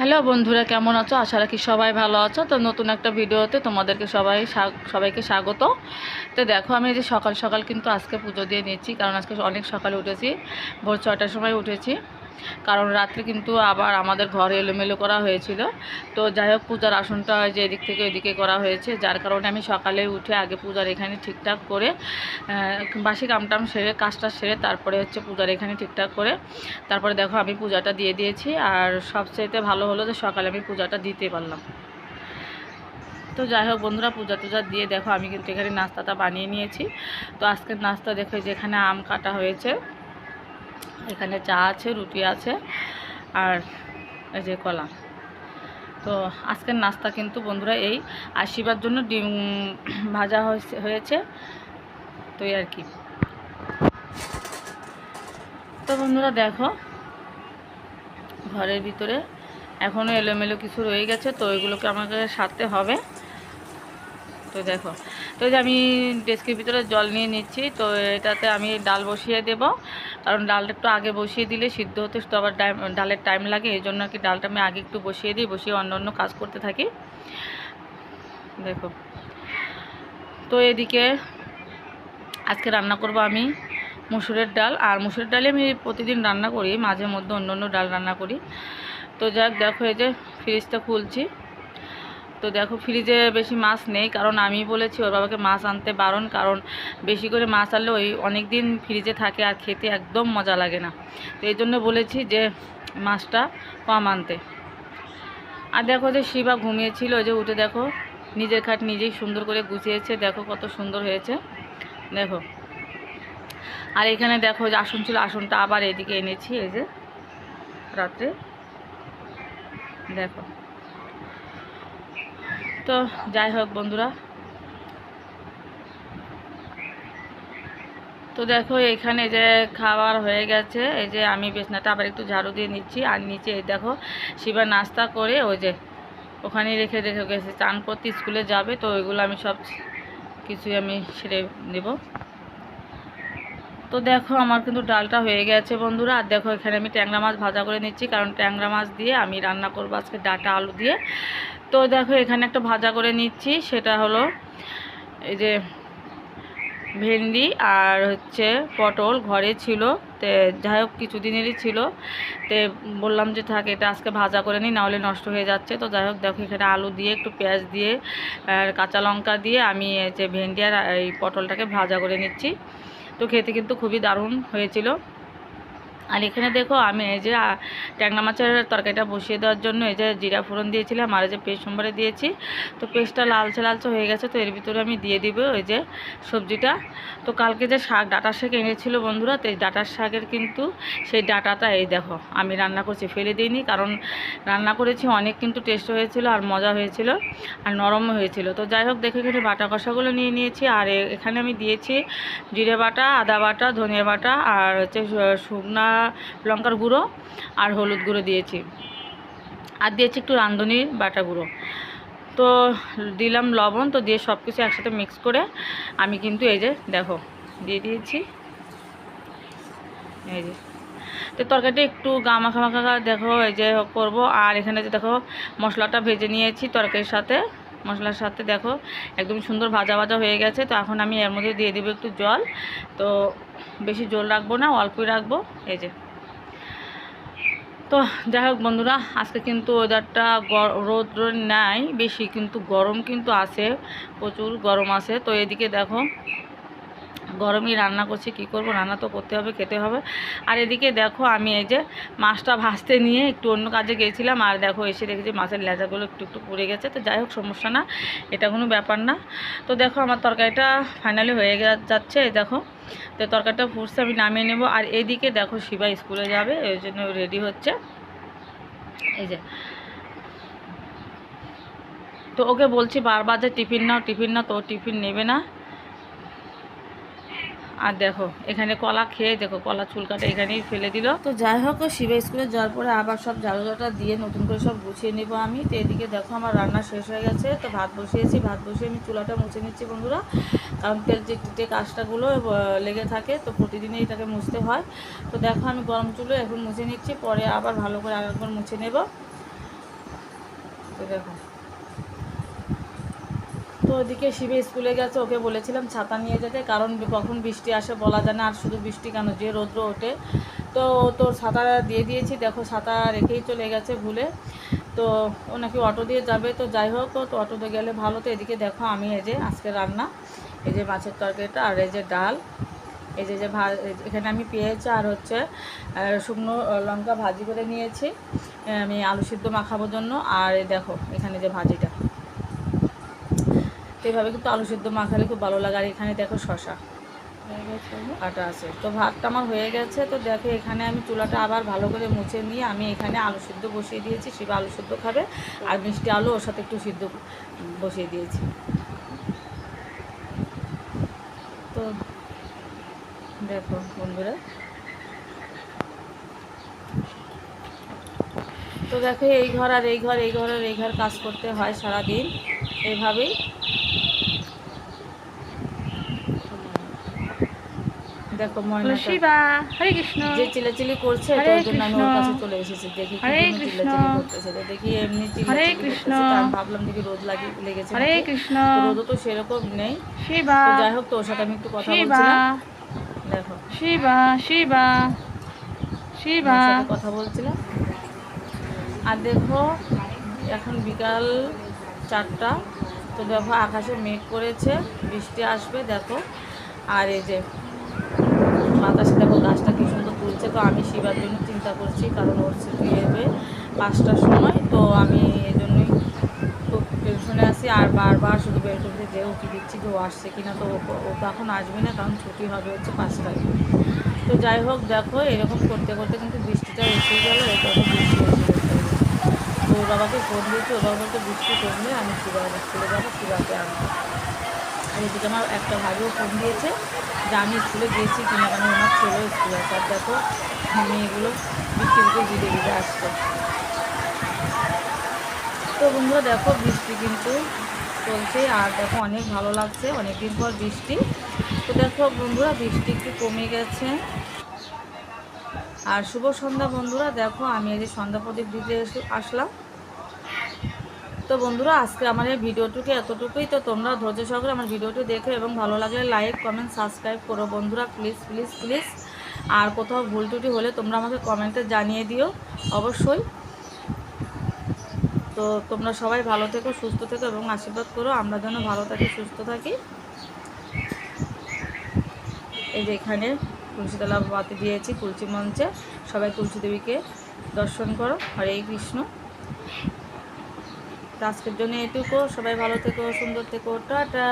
Hello বন্ধুরা, কেমন আছো? আশা রাখি সবাই ভালো আছো। তো নতুন একটা ভিডিওতে তোমাদেরকে সবাই সবাইকে স্বাগত। তো দেখো, আমি যে সকাল সকাল কিন্তু আজকে পুজো দিয়ে নিচ্ছি, কারণ আজকে অনেক সকালে উঠেছি। ভোর ছটার সময় উঠেছি। কারণ রাত্রে কিন্তু আবার আমাদের ঘরে এলোমেলো করা হয়েছিল। তো যাই হোক, পূজার আসনটা যে এদিক থেকে ওইদিকে করা হয়েছে। যার কারণে আমি সকালে উঠে আগে পূজার এখানে ঠিকঠাক করে বাসি কামটাম সেরে, কাজটা সেরে তারপরে হচ্ছে পূজার এখানে ঠিকঠাক করে, তারপরে দেখো আমি পূজাটা দিয়ে দিয়েছি। আর সবচেয়েতে ভালো হলো যে সকালে আমি পূজাটা দিতে পারলাম। তো যাই হোক বন্ধুরা, পূজা টুজা দিয়ে দেখো আমি কিন্তু এখানে নাস্তাটা বানিয়ে নিয়েছি। তো আজকের নাস্তা দেখো যেখানে আম কাটা হয়েছে। এখানে চা আছে, রুটি আছে আর এই যে কলা। তো আজকের নাস্তা কিন্তু বন্ধুরা এই আশীর্বাদ জন্য ডিম ভাজা হয়েছে তো আর কি। তো বন্ধুরা দেখো, ঘরের ভিতরে এখনও এলোমেলো কিছু রয়ে গেছে, তো ওইগুলোকে আমাকে সারতে হবে। তো দেখো, তো যে আমি ডেস্কের ভিতরে জল নিয়ে নিচ্ছি, তো এটাতে আমি ডাল বসিয়ে দেব। কারণ ডালটা একটু আগে বসিয়ে দিলে সিদ্ধ হতে তো আবার ডালের টাইম লাগে, এই জন্য আর কি ডালটা আমি আগে একটু বসিয়ে দিই, বসিয়ে অন্য অন্য কাজ করতে থাকি। দেখো, তো এদিকে আজকে রান্না করব আমি মুসুরের ডাল, আর মুসুরের ডালে আমি প্রতিদিন রান্না করি, মাঝে মধ্যে অন্য অন্য ডাল রান্না করি। তো যাক, দেখো এই যে ফ্রিজটা খুলছি। তো দেখো ফ্রিজে বেশি মাছ নেই, কারণ আমি বলেছি ওর বাবাকে মাছ আনতে বারণ, কারণ বেশি করে মাছ আনলে ওই অনেক দিন ফ্রিজে থাকে আর খেতে একদম মজা লাগে না। তো এই জন্য বলেছি যে মাছটা কম আনতে। আর দেখো যে শিবা ঘুমিয়েছিল যে উঠে দেখো নিজের খাট নিজেই সুন্দর করে গুছিয়েছে, দেখো কত সুন্দর হয়েছে। দেখো। আর এখানে দেখো যে আসন ছিল, আসনটা আবার এদিকে এনেছি, এই যে রাত্রে। দেখো। তো যাই হোক বন্ধুরা। তো দেখো, এখানে যে খাবার হয়ে গেছে, এই যে আমি বেসনাটা আবার একটু ঝাড়ু দিয়ে নিচ্ছি। আর নিচে এই দেখো, শিবা নাস্তা করে ওই যে ওখানে রেখে রেখে গেছে। চান করতে স্কুলে যাবে, তো ওইগুলো আমি সব কিছুই আমি সেরে নেব। তো দেখো, আমার কিন্তু ডালটা হয়ে গেছে বন্ধুরা। আর দেখো, এখানে আমি ট্যাংরা মাছ ভাজা করে নিচ্ছি, কারণ ট্যাংরা মাছ দিয়ে আমি রান্না করব আজকে ডাটা আলু দিয়ে। তো দেখো, এখানে একটা ভাজা করে নিচ্ছি, সেটা হলো এই যে ভেন্ডি আর হচ্ছে পটল, ঘরে ছিল। তে যাই হোক, কিছুদিনেরই ছিল। তে বললাম যে থাক, এটা আজকে ভাজা করে নিই, নাহলে নষ্ট হয়ে যাচ্ছে। তো যাই হোক, দেখো, এখানে আলু দিয়ে, একটু পেঁয়াজ দিয়ে আর কাঁচা লঙ্কা দিয়ে আমি যে ভেন্ডি আর এই পটলটাকে ভাজা করে নিচ্ছি। তো খেতে কিন্তু খুবই দারুণ হয়েছিল। আর এখানে দেখো আমি এই যে ট্যাংরা মাছের তরকারিটা বসিয়ে দেওয়ার জন্য এই যে জিরা ফোড়ন দিয়েছিলাম আর এই যে পেস্ট সোমবারে দিয়েছি। তো পেস্টটা লালচে লালচে হয়ে গেছে, তো এর ভিতরে আমি দিয়ে দিব ওই যে সবজিটা। তো কালকে যে শাক, ডাটার শাক এনেছিল বন্ধুরা, তো এই ডাটার শাকের কিন্তু সেই ডাটাটা এই দেখো, আমি রান্না করছি, ফেলে দিইনি কারণ রান্না করেছি, অনেক কিন্তু টেস্ট হয়েছিল আর মজা হয়েছিল আর নরমও হয়েছিল। তো যাই হোক, দেখে এখানে বাটা কষাগুলো নিয়ে নিয়েছি আর এখানে আমি দিয়েছি জিরে বাটা, আদা বাটা ধনিয়া বাটা আর হচ্ছে শুকনা লঙ্কার গুঁড়ো আর হলুদ গুঁড়ো দিয়েছি। আর দিয়েছি একটু রাঁধুনির বাটা গুঁড়ো। তো দিলাম লবণ, তো দিয়ে সব কিছু একসাথে মিক্স করে আমি কিন্তু এই যে দেখো, দিয়ে দিয়েছি। এই যে। তো তরকারিটা একটু গা মাখা মাখা দেখো, এই যে করব। আর এখানে যে দেখো মশলাটা ভেজে নিয়েছি তরকারির সাথে। মশলার সাথে দেখো, একদম সুন্দর ভাজা ভাজা হয়ে গেছে। তো এখন আমি এর মধ্যে দিয়ে দেবো একটু জল। তো বেশি জল রাখব না অল্পই রাখব। এই যে। তো যাই হোক বন্ধুরা, আজকে কিন্তু ওয়েদারটা রোদ রোদ নাই, বেশি কিন্তু গরম কিন্তু আছে, প্রচুর গরম আছে। তো এদিকে দেখো গরমই রান্না করছি, কি করব? রান্না তো করতে হবে, খেতে হবে। আর এদিকে দেখো, আমি এই যে মাছটা ভাজতে নিয়ে একটু অন্য কাজে গিয়েছিলাম আর দেখো, এসে দেখেছি মাছের লেজাগুলো একটু একটু পুড়ে গেছে। তো যাই হোক, সমস্যা না, এটা কোনো ব্যাপার না। তো দেখো, আমার তরকারিটা ফাইনালি হয়ে যাচ্ছে দেখো। তো তরকারিটা ফুটছে, আমি নামিয়ে নেব। আর এদিকে দেখো, শিবা স্কুলে যাবে, ওই জন্য রেডি হচ্ছে। এই যে। তো ওকে বলছি, বারবার যে টিফিন নাও টিফিন নাও, তো টিফিন নেবে না। আর দেখো এখানে কলা খেয়ে দেখো কলা চুলকাটা এখানেই ফেলে দিল। তো যাই হোক শিবা স্কুলে যাওয়ার পরে আবার সব ঝাঁটা দিয়ে নতুন করে সব গুছিয়ে নেব আমি। তো এদিকে দেখো আমার রান্না শেষ হয়ে গেছে। তো ভাত বসিয়েছি ভাত বসিয়ে আমি চুলাটা মুছে নিচ্ছি বন্ধুরা। কারণ তেল চিটচিটে কাজটাগুলো আহ, লেগে থাকে তো প্রতিদিনই এটাকে মুছতে হয়। তো দেখো আমি গরম চুলো এখন মুছে নিচ্ছি পরে আবার ভালো করে আরেকবার মুছে নেব। তো দেখো। তো ওদিকে শিবে স্কুলে গেছে, ওকে বলেছিলাম ছাতা নিয়ে যেতে, কারণ কখন বৃষ্টি আসে বলা যায় না, আর শুধু বৃষ্টি কেন, যে রৌদ্র ওঠে। তো তোর ছাতা দিয়ে দিয়েছি, দেখো ছাতা রেখেই চলে গেছে ভুলে। তো ও নাকি অটো দিয়ে যাবে, তো যাই হোক তো অটোতে গেলে ভালো। তো এদিকে দেখো আমি এই যে আজকে রান্না, এই যে মাছের তরকারিটা আর এই যে ডাল, এই যে যে এখানে আমি পেঁয়াজ আর হচ্ছে শুকনো লঙ্কা ভাজি করে নিয়েছি। আমি আলু সিদ্ধ মাখানোর জন্য, আর দেখো এখানে যে ভাজিটা। তো এইভাবে কিন্তু আলু সিদ্ধ মাখালে খুব ভালো লাগে। আর এখানে দেখো শশা আটা আছে। তো ভাতটা আমার হয়ে গেছে। তো দেখো এখানে আমি চুলাটা আবার ভালো করে মুছে নিয়ে আমি এখানে আলু সিদ্ধ বসিয়ে দিয়েছি। শিবা আলু সিদ্ধ খাবে। আর মিষ্টি আলু ওর সাথে একটু সিদ্ধ বসিয়ে দিয়েছি। তো দেখো বন্ধুরা। তো দেখো এই ঘর আর এই ঘর এই ঘর আর এই ঘর কাজ করতে হয় সারাদিন। এইভাবেই দেখো ময়না শিবা হরে কৃষ্ণ। যে চিল্লাচিল্লি করছে তো জন্য আমি ওর কাছে চলে এসেছি। দেখি হরে কৃষ্ণ। করতেছে। দেখি এমনি হরে কৃষ্ণ। করতেছে তো আমি ভাবলাম দেখি রোদ লাগি লেগেছে হরে কৃষ্ণ। তো তো সেরকম নেই। শিবা। যাই হোক তোর সাথে আমি একটু কথা বলছিলাম। দেখো। শিবা শিবা। কথা বলছিলাম। আর দেখো এখন বিকাল চারটা। তো দেখো, আকাশে মেঘ করেছে, বৃষ্টি আসবে, দেখো। আর এই যে বাতাসে দেখো, গাছটা কি সুন্দর তুলছে। তো আমি শিবার জন্য চিন্তা করছি, কারণ ওর ছুটি হবে পাঁচটার সময়। তো আমি এই জন্যই খুব টেনশনে আছি আর বারবার শুধু করতে যে ওকে দিচ্ছি যে ও আসছে কিনা। তো ও- তো এখন আসবে না, কারণ ছুটি হবে হচ্ছে পাঁচটায়। তো যাই হোক, দেখো, এরকম করতে করতে কিন্তু বৃষ্টিটা এসে গেল তো বৃষ্টি ওর বাবাকে ফোন দিয়েছি ওর বাবা বলতে বৃষ্টি কমলে আমি শিবা স্কুলে যাব শিবাকে আনব। আর এদিকে আমার একটা ভাইও ফোন দিয়েছে যে আমি স্কুলে গিয়েছি কিনা কারণ ওনার ছেলেও স্কুলে আছে। আর দেখো মেয়েগুলো বৃষ্টি দিতে ভিজে ভিজে আসছে। তো বন্ধুরা, দেখো বৃষ্টি কিন্তু চলছে, আর দেখো অনেক ভালো লাগছে অনেক দিন পর বৃষ্টি। তো দেখো বন্ধুরা, বৃষ্টি একটু কমে গেছে। আর শুভ সন্ধ্যা বন্ধুরা, দেখো আমি এই যে সন্ধ্যা প্রদীপ দিতে আসলাম। তো বন্ধুরা, আজকে আমার এই ভিডিওটুকু এতটুকুই। তো তোমরা ধৈর্য সহকারে আমার ভিডিওটি দেখো এবং ভালো লাগলে লাইক কমেন্ট সাবস্ক্রাইব করো। বন্ধুরা প্লিজ প্লিজ প্লিজ আর কোথাও ভুল টুটি হলে তোমরা আমাকে কমেন্টে জানিয়ে দিও, অবশ্যই। তো তোমরা সবাই ভালো থেকো, সুস্থ থেকো এবং আশীর্বাদ করো। আমরা যেন ভালো থাকি, সুস্থ থাকি। এই যে এখানে তুলসীতলা বাতি দিয়েছি, তুলসী মঞ্চে। সবাই তুলসী দেবীকে দর্শন করো। হরে কৃষ্ণ। আজকের জন্য এটুকু। সবাই ভালো থেকো, সুন্দর থেকো। টাটা।